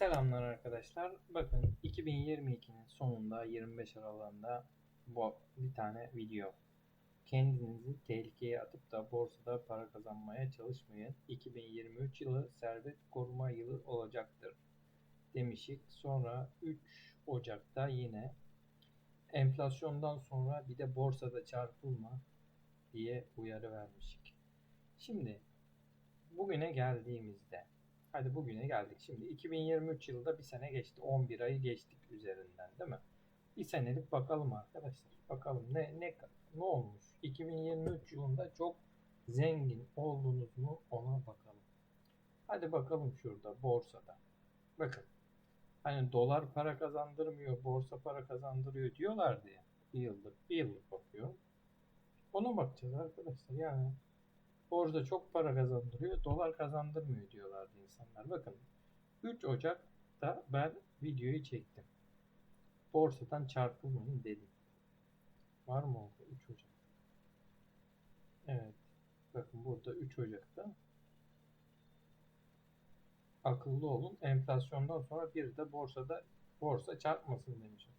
Selamlar arkadaşlar. Bakın 2022'nin sonunda 25 Aralık'ında bu bir tane video. Kendinizi tehlikeye atıp da borsada para kazanmaya çalışmayın. 2023 yılı servet koruma yılı olacaktır demişik. Sonra 3 Ocak'ta yine enflasyondan sonra bir de borsada çarpılma diye uyarı vermişik. Şimdi bugüne geldiğimizde Hadi bugüne geldik. Şimdi 2023 yılında bir sene geçti. 11 ayı geçtik üzerinden değil mi? Bir senelik bakalım arkadaşlar. Bakalım ne ne ne olmuş? 2023 yılında çok zengin oldunuz mu ona bakalım. Hadi bakalım şurada borsada. Bakın. Hani dolar para kazandırmıyor, borsa para kazandırıyor diyorlardı ya. Bir yıllık, bir yıllık bakıyor. Ona bakacağız arkadaşlar. Yani Borsa çok para kazandırıyor, dolar kazandırmıyor diyorlardı insanlar. Bakın 3 Ocak'ta ben videoyu çektim. Borsadan çarpılmayın dedim. Var mı oldu 3 Ocak? Evet. Bakın burada 3 Ocak'ta akıllı olun. Enflasyondan sonra bir de borsada borsa çarpmasın demişim.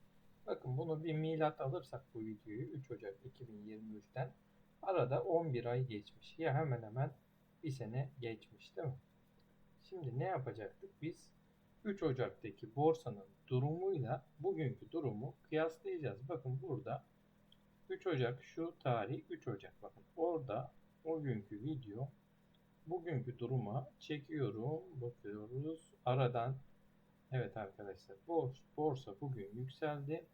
Bakın bunu bir milat alırsak bu videoyu 3 Ocak 2023'ten Arada 11 ay geçmiş. Ya hemen hemen bir sene geçmiş değil mi? Şimdi ne yapacaktık? Biz 3 Ocak'taki borsanın durumuyla bugünkü durumu kıyaslayacağız. Bakın burada 3 Ocak şu tarih 3 Ocak bakın. Orada o günkü video bugünkü duruma çekiyorum. Bakıyoruz. Aradan evet arkadaşlar borsa, bugün yükseldi.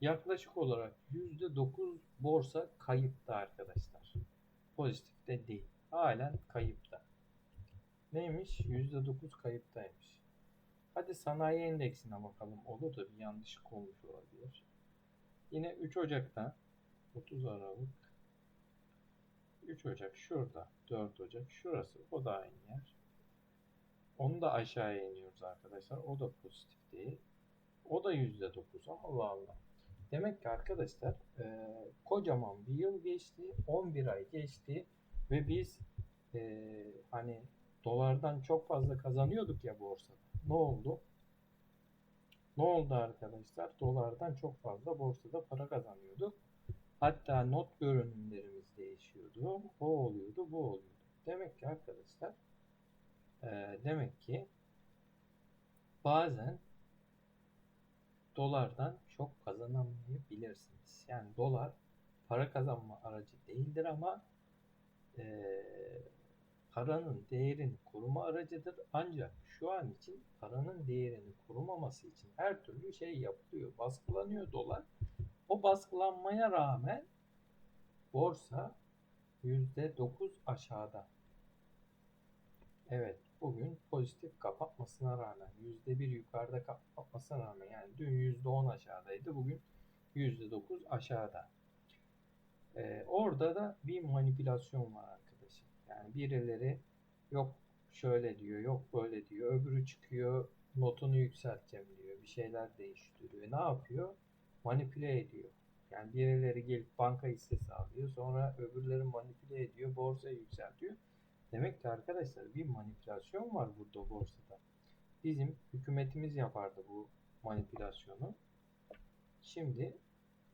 Yaklaşık olarak %9 borsa kayıpta arkadaşlar. Pozitifte değil. Halen kayıpta. Neymiş? %9 kayıptaymış. Hadi sanayi endeksine bakalım. Olur da bir yanlışlık olmuş olabilir. Yine 3 Ocak'ta 30 Aralık 3 Ocak şurada. 4 Ocak şurası. O da aynı yer. Onu da aşağıya iniyoruz arkadaşlar. O da pozitif değil. O da %9. Allah Allah. Demek ki arkadaşlar e, kocaman bir yıl geçti, 11 ay geçti ve biz e, hani dolardan çok fazla kazanıyorduk ya borsada. Ne oldu? Ne oldu arkadaşlar? Dolardan çok fazla borsada para kazanıyorduk. Hatta not görünümlerimiz değişiyordu. O oluyordu, bu oluyordu. Demek ki arkadaşlar e, demek ki bazen dolardan çok kazanamayabilirsiniz. Yani dolar para kazanma aracı değildir ama e, paranın değerini koruma aracıdır. Ancak şu an için paranın değerini korumaması için her türlü şey yapılıyor. Baskılanıyor dolar. O baskılanmaya rağmen borsa %9 aşağıda. Evet bugün pozitif kapatmasına rağmen %1 yukarıda kapatmasına rağmen yani dün %10 aşağıdaydı bugün %9 aşağıda. Ee, orada da bir manipülasyon var arkadaşım. Yani birileri yok şöyle diyor yok böyle diyor öbürü çıkıyor notunu yükselteceğim diyor bir şeyler değiştiriyor. Ne yapıyor? Manipüle ediyor. Yani birileri gelip banka hissesi alıyor sonra öbürleri manipüle ediyor borsayı yükseltiyor. Demek ki arkadaşlar bir manipülasyon var burada borsada. Bizim hükümetimiz yapardı bu manipülasyonu. Şimdi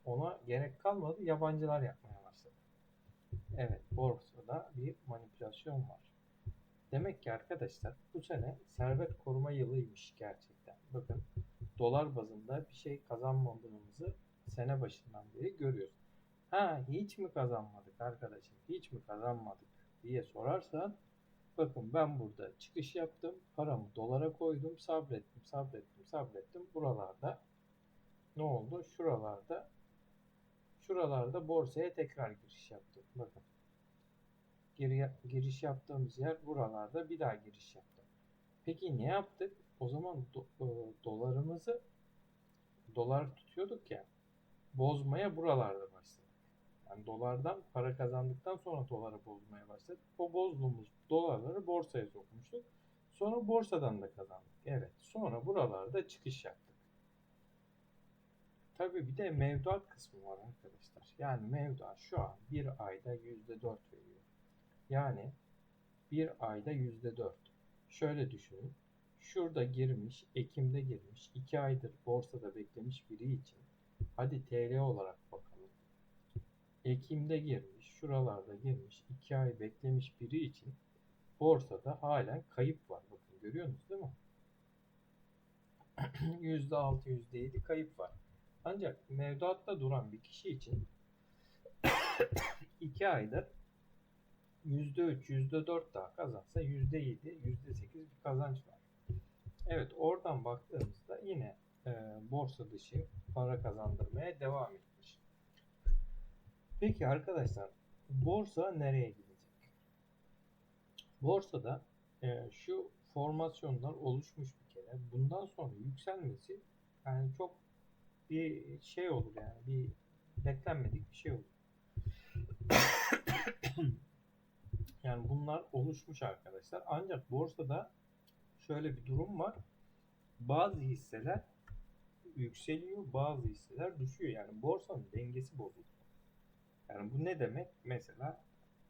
ona gerek kalmadı. Yabancılar yapmaya başladı. Evet borsada bir manipülasyon var. Demek ki arkadaşlar bu sene servet koruma yılıymış gerçekten. Bakın dolar bazında bir şey kazanmadığımızı sene başından beri görüyoruz. Ha hiç mi kazanmadık arkadaşım? Hiç mi kazanmadık? diye sorarsan bakın ben burada çıkış yaptım. Paramı dolara koydum. Sabrettim, sabrettim, sabrettim. Buralarda ne oldu? Şuralarda şuralarda borsaya tekrar giriş yaptım. Bakın. Gir, giriş yaptığımız yer buralarda bir daha giriş yaptım. Peki ne yaptık? O zaman do, e, dolarımızı dolar tutuyorduk ya bozmaya buralarda başladık. Yani dolardan para kazandıktan sonra doları bozmaya başladık. O bozduğumuz dolarları borsaya sokmuştuk. Sonra borsadan da kazandık. Evet. Sonra buralarda çıkış yaptık. Tabii bir de mevduat kısmı var arkadaşlar. Yani mevduat şu an bir ayda yüzde dört veriyor. Yani bir ayda yüzde dört. Şöyle düşünün. şurada girmiş, Ekim'de girmiş, 2 aydır borsada beklemiş biri için hadi TL olarak bakalım. Ekim'de girmiş, şuralarda girmiş, 2 ay beklemiş biri için borsada halen kayıp var. Bakın görüyorsunuz değil mi? %6, %7 kayıp var. Ancak mevduatta duran bir kişi için 2 aydır %3, %4 daha kazansa %7, %8 bir kazanç var. Evet oradan baktığımızda yine e, borsa dışı para kazandırmaya devam etmiş. Peki arkadaşlar borsa nereye gidecek? Borsada e, şu formasyonlar oluşmuş bir kere. Bundan sonra yükselmesi yani çok bir şey olur yani bir beklenmedik bir şey olur. yani bunlar oluşmuş arkadaşlar. Ancak borsada şöyle bir durum var. Bazı hisseler yükseliyor, bazı hisseler düşüyor. Yani borsanın dengesi bozuldu. Yani bu ne demek? Mesela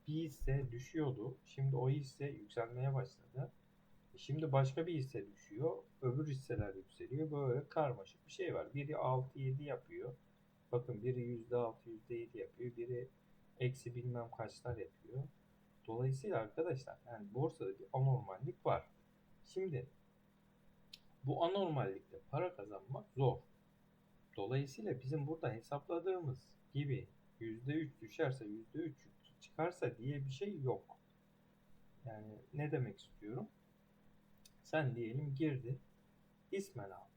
bir hisse düşüyordu. Şimdi o hisse yükselmeye başladı. Şimdi başka bir hisse düşüyor. Öbür hisseler yükseliyor. Böyle karmaşık bir şey var. Biri 6-7 yapıyor. Bakın biri %6, %7 yapıyor. Biri eksi bilmem kaçlar yapıyor. Dolayısıyla arkadaşlar yani borsada bir anormallik var. Şimdi bu anormallikte para kazanmak zor. Dolayısıyla bizim burada hesapladığımız gibi %3 düşerse %3 çıkarsa diye bir şey yok. Yani ne demek istiyorum? Sen diyelim girdin, ismen aldın.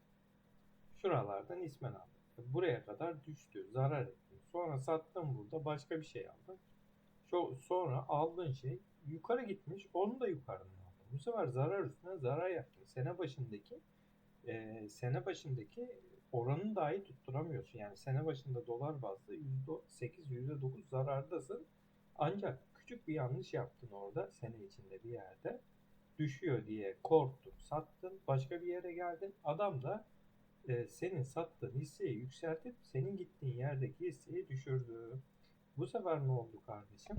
Şuralardan ismen aldın. Buraya kadar düştü, zarar ettin. Sonra sattın burada başka bir şey aldın. Sonra aldığın şey yukarı gitmiş, onu da yukarıdan aldın. Bu sefer zarar üstüne zarar yaptın. Sene başındaki e, sene başındaki oranını dahi tutturamıyorsun. Yani sene başında dolar bazlı %8, %9 zarardasın. Ancak küçük bir yanlış yaptın orada sene içinde bir yerde. Düşüyor diye korktun, sattın, başka bir yere geldin. Adam da e, senin sattığın hisseyi yükseltip senin gittiğin yerdeki hisseyi düşürdü. Bu sefer ne oldu kardeşim?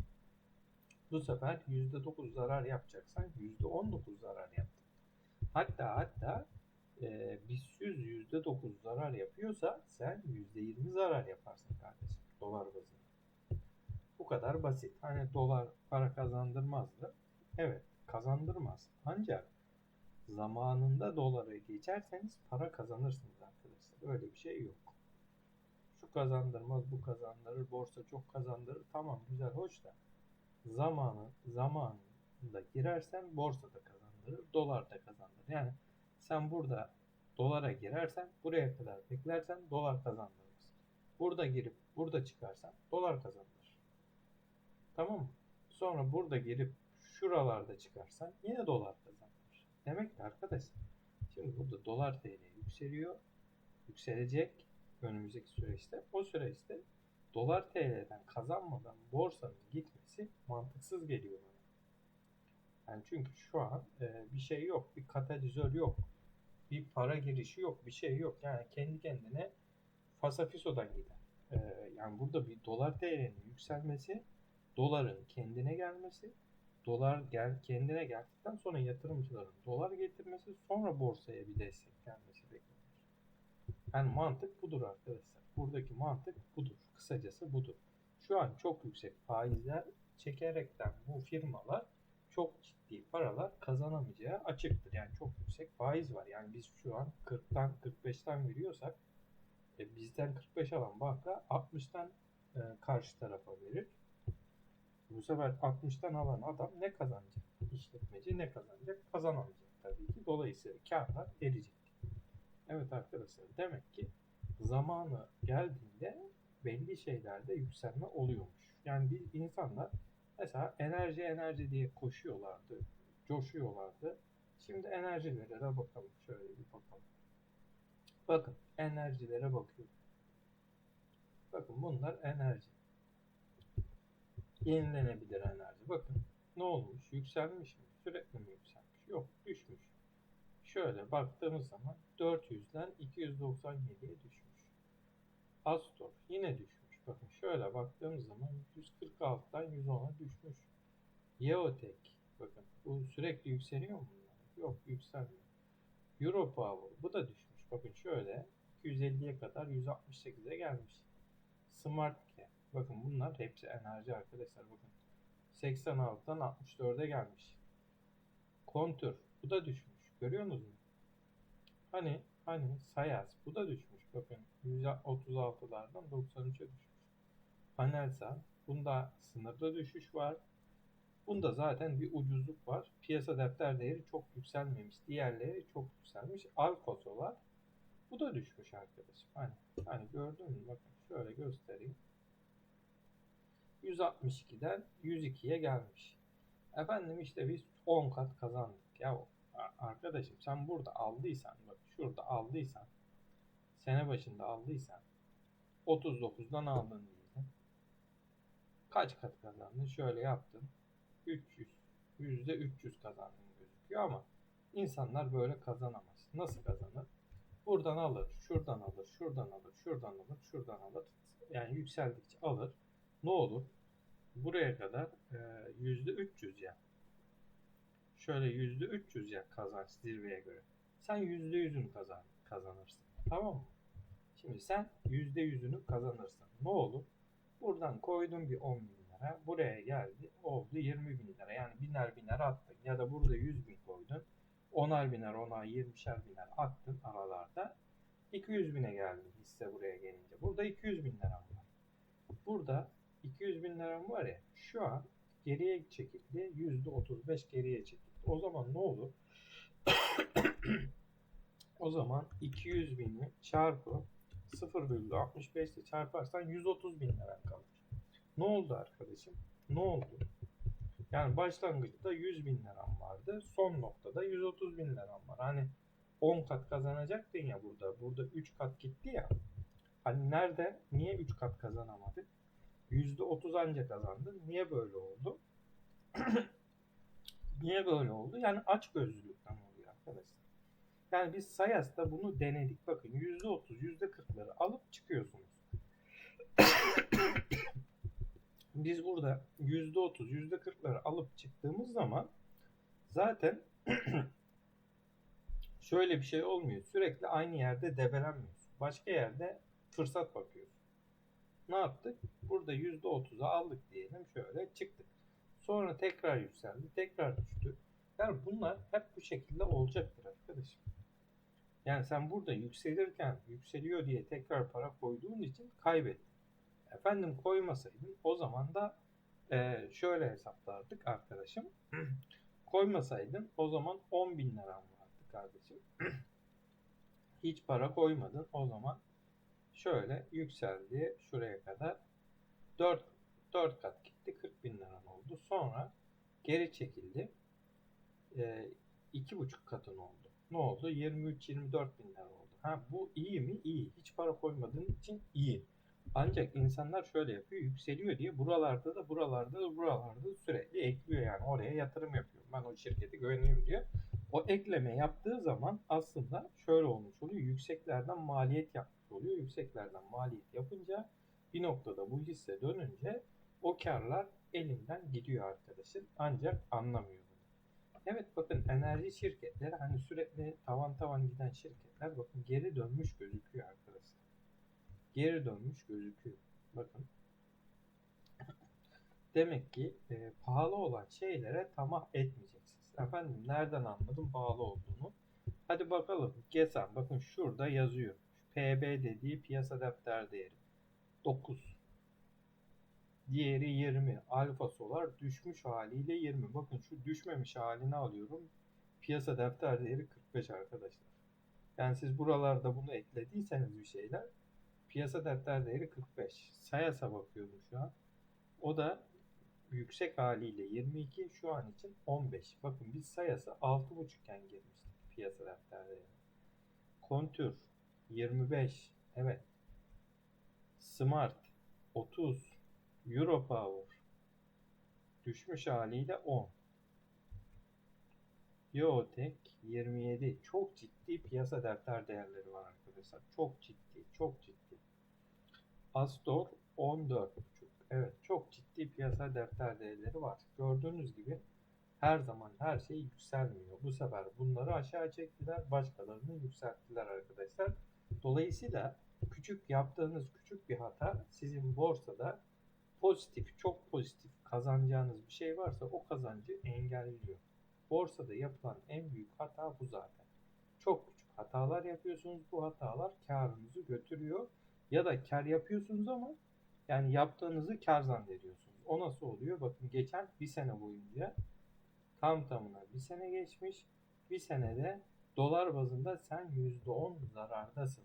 Bu sefer %9 zarar yapacaksan %19 zarar yaptın. Hatta hatta e, BIST 100 %9 zarar yapıyorsa sen %20 zarar yaparsın kardeşim dolar bazında. Bu kadar basit. Hani dolar para kazandırmaz mı? Evet kazandırmaz. Ancak zamanında dolara geçerseniz para kazanırsınız arkadaşlar. Öyle bir şey yok. Şu kazandırmaz, bu kazandırır, borsa çok kazandırır. Tamam güzel, hoş da zamanı zamanında girersen borsa da kazandırır, dolar da kazandırır. Yani sen burada dolara girersen, buraya kadar beklersen dolar kazandırırsın. Burada girip burada çıkarsan dolar kazandırır. Tamam mı? Sonra burada girip şuralarda çıkarsan yine dolar kazandırır. Demek ki arkadaşlar şimdi burada dolar TL yükseliyor. Yükselecek önümüzdeki süreçte. O süreçte dolar TL'den kazanmadan borsanın gitmesi mantıksız geliyor bana. Yani çünkü şu an e, bir şey yok. Bir katalizör yok. Bir para girişi yok. Bir şey yok. Yani kendi kendine fasafisodan gider. E, yani burada bir dolar TL'nin yükselmesi, doların kendine gelmesi, dolar gel kendine geldikten sonra yatırımcıların dolar getirmesi, sonra borsaya bir destek gelmesi beklenir. Yani mantık budur arkadaşlar. Buradaki mantık budur. Kısacası budur. Şu an çok yüksek faizler çekerekten bu firmalar çok ciddi paralar kazanamayacağı açıktır. Yani çok yüksek faiz var. Yani biz şu an 40'tan 45'ten veriyorsak e, bizden 45 alan banka 60'tan e, karşı tarafa verir. Bu sefer 60'tan alan adam ne kazanacak? İşletmeci ne kazanacak? Kazanamayacak tabii ki. Dolayısıyla karlar erecek. Evet arkadaşlar demek ki zamanı geldiğinde belli şeylerde yükselme oluyormuş. Yani bir insanlar mesela enerji enerji diye koşuyorlardı, coşuyorlardı. Şimdi enerjilere de bakalım. Şöyle bir bakalım. Bakın enerjilere bakıyorum. Bakın bunlar enerji. Yenilenebilir enerji. Bakın ne olmuş? Yükselmiş mi? Sürekli mi yükselmiş? Yok düşmüş. Şöyle baktığımız zaman 400'den 297'ye düşmüş. Astor yine düşmüş. Bakın şöyle baktığımız zaman 146'dan 110'a düşmüş. Yeotek bakın bu sürekli yükseliyor mu? Yok yükselmiyor. Euro Power bu da düşmüş. Bakın şöyle 250'ye kadar 168'e gelmiş. Smart. Bakın bunlar hepsi enerji arkadaşlar. Bakın 86'dan 64'e gelmiş. Kontür bu da düşmüş. Görüyorsunuz mu? Hani hani Sayas bu da düşmüş. Bakın 136'lardan 93'e düşmüş. Panelsa bunda sınırda düşüş var. Bunda zaten bir ucuzluk var. Piyasa defter değeri çok yükselmemiş. Diğerleri çok yükselmiş. Alkoso var. Bu da düşmüş arkadaşım. Hani, hani gördün mü? Bakın şöyle göstereyim. 162'den 102'ye gelmiş. Efendim işte biz 10 kat kazandık. Ya arkadaşım sen burada aldıysan bak şurada aldıysan sene başında aldıysan 39'dan aldın diyelim. Kaç kat kazandın? Şöyle yaptın. 300. Yüzde 300 kazandın gözüküyor ama insanlar böyle kazanamaz. Nasıl kazanır? Buradan alır, şuradan alır, şuradan alır, şuradan alır, şuradan alır. Yani yükseldikçe alır. Ne olur? Buraya kadar e, yüzde 300 ya. Şöyle yüzde 300 ya kazanç zirveye göre. Sen yüzde yüzünü kazan, kazanırsın. Tamam mı? Şimdi sen yüzde yüzünü kazanırsın. Ne olur? Buradan koydun bir 10 bin lira. Buraya geldi. Oldu 20 bin lira. Yani biner biner attın. Ya da burada 100 bin koydun. Onar biner, onar, yirmişer biner attın aralarda. 200 bine geldi hisse buraya gelince. Burada 200 bin liram var. Burada 200 bin liram var ya şu an geriye çekildi. %35 geriye çekildi. O zaman ne olur? o zaman 200 bini çarpı 0,65 ile çarparsan 130 bin lira kalır. Ne oldu arkadaşım? Ne oldu? Yani başlangıçta 100 bin liram vardı. Son noktada 130 bin liram var. Hani 10 kat kazanacaktın ya burada. Burada 3 kat gitti ya. Hani nerede? Niye 3 kat kazanamadın? %30 anca kazandın. Niye böyle oldu? Niye böyle oldu? Yani aç gözlülükten oluyor arkadaşlar. Yani biz Sayas'ta bunu denedik. Bakın %30, %40'ları alıp çıkıyorsunuz. biz burada %30, %40'ları alıp çıktığımız zaman zaten şöyle bir şey olmuyor. Sürekli aynı yerde debelenmiyorsun. Başka yerde fırsat bakıyorsun. Ne yaptık? Burada %30'a aldık diyelim. Şöyle çıktık. Sonra tekrar yükseldi. Tekrar düştü. Yani bunlar hep bu şekilde olacaktır arkadaşım. Yani sen burada yükselirken yükseliyor diye tekrar para koyduğun için kaybettin. Efendim koymasaydın o zaman da e, şöyle hesaplardık arkadaşım. Koymasaydın o zaman 10 bin liram vardı kardeşim. Hiç para koymadın o zaman şöyle yükseldi şuraya kadar 4, 4 kat gitti 40 bin liran oldu. Sonra geri çekildi. E, iki buçuk katın oldu. Ne oldu? 23-24 bin lira oldu. Ha bu iyi mi? İyi. Hiç para koymadığın için iyi. Ancak insanlar şöyle yapıyor. Yükseliyor diye buralarda da buralarda da buralarda da sürekli ekliyor yani. Oraya yatırım yapıyor. Ben o şirkete güveniyorum diyor. O ekleme yaptığı zaman aslında şöyle olmuş oluyor. Yükseklerden maliyet yapmış oluyor. Yükseklerden maliyet yapınca bir noktada bu hisse dönünce o karlar elinden gidiyor arkadaşın. Ancak anlamıyor bunu. Evet bakın enerji şirketleri hani sürekli tavan tavan giden şirketler bakın geri dönmüş gözüküyor arkadaşlar. Geri dönmüş gözüküyor. Bakın. Demek ki e, pahalı olan şeylere tamah etmeyeceksiniz. Efendim nereden anladım pahalı olduğunu? Hadi bakalım. GESAM bakın şurada yazıyor. PB dediği piyasa defter değeri. 9. Diğeri 20. Alfa Solar düşmüş haliyle 20. Bakın şu düşmemiş halini alıyorum. Piyasa defter değeri 45 arkadaşlar. Yani siz buralarda bunu eklediyseniz bir şeyler piyasa defter değeri 45. Sayas'a bakıyorum şu an. O da yüksek haliyle 22 şu an için 15. Bakın biz Sayas'a 6.5 iken girmiştik piyasa defter değeri. Kontür 25. Evet. Smart 30. Europower düşmüş haliyle 10. Yotek 27. Çok ciddi piyasa defter değerleri var arkadaşlar. Çok ciddi, çok ciddi. Astor 14.5. Evet, çok ciddi piyasa defter değerleri var. Gördüğünüz gibi her zaman her şey yükselmiyor. Bu sefer bunları aşağı çektiler, başkalarını yükselttiler arkadaşlar. Dolayısıyla küçük yaptığınız küçük bir hata sizin borsada pozitif, çok pozitif kazanacağınız bir şey varsa o kazancı engelliyor. Borsada yapılan en büyük hata bu zaten. Çok küçük hatalar yapıyorsunuz. Bu hatalar karınızı götürüyor. Ya da kar yapıyorsunuz ama yani yaptığınızı kar zannediyorsunuz. O nasıl oluyor? Bakın geçen bir sene boyunca tam tamına bir sene geçmiş. Bir senede dolar bazında sen %10 zarardasın.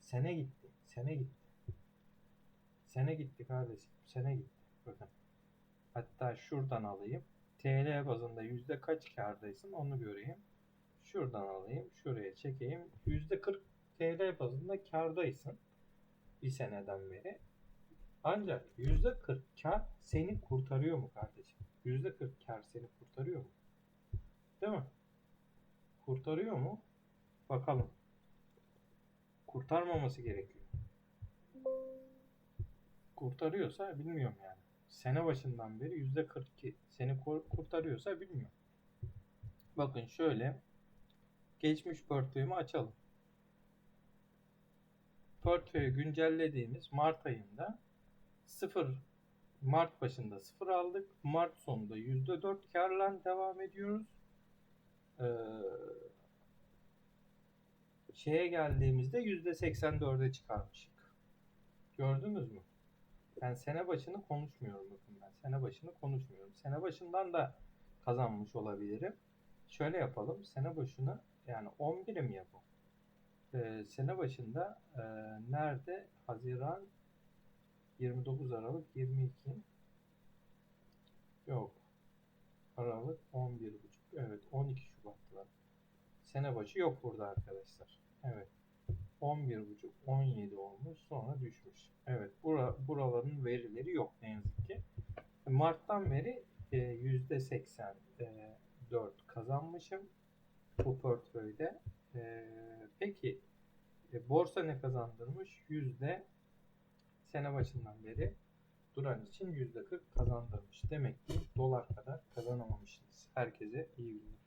Sene gitti. Sene gitti. Sene gitti kardeşim. Sene gitti. Bakın. Hatta şuradan alayım. TL bazında yüzde kaç kardaysın onu göreyim. Şuradan alayım. Şuraya çekeyim. Yüzde 40 TL bazında kardaysın. Bir seneden beri. Ancak yüzde 40 kar seni kurtarıyor mu kardeşim? Yüzde 40 kar seni kurtarıyor mu? Değil mi? Kurtarıyor mu? Bakalım. Kurtarmaması gerekiyor. Kurtarıyorsa bilmiyorum yani. Sene başından beri yüzde 42 seni kur- kurtarıyorsa bilmiyorum. Bakın şöyle geçmiş portföyümü açalım. Portföyü güncellediğimiz Mart ayında 0 Mart başında 0 aldık. Mart sonunda %4 karla devam ediyoruz. Ee, şeye geldiğimizde %84'e çıkarmışık. Gördünüz mü? Ben sene başını konuşmuyorum bakın ben. Sene başını konuşmuyorum. Sene başından da kazanmış olabilirim. Şöyle yapalım. Sene başına yani 11'im ya bu. Ee, sene başında e, nerede? Haziran 29 Aralık 22 Yok. Aralık 11 buçuk. Evet 12 Şubat'ta. Sene başı yok burada arkadaşlar. Evet. 11 buçuk 17 olmuş sonra düşmüş. Evet bura, buraların verileri yok ne yazık ki. Mart'tan beri e, %84 kazanmışım bu portföyde. E, peki e, borsa ne kazandırmış? Yüzde sene başından beri duran için %40 kazandırmış. Demek ki dolar kadar kazanamamışsınız. Herkese iyi günler.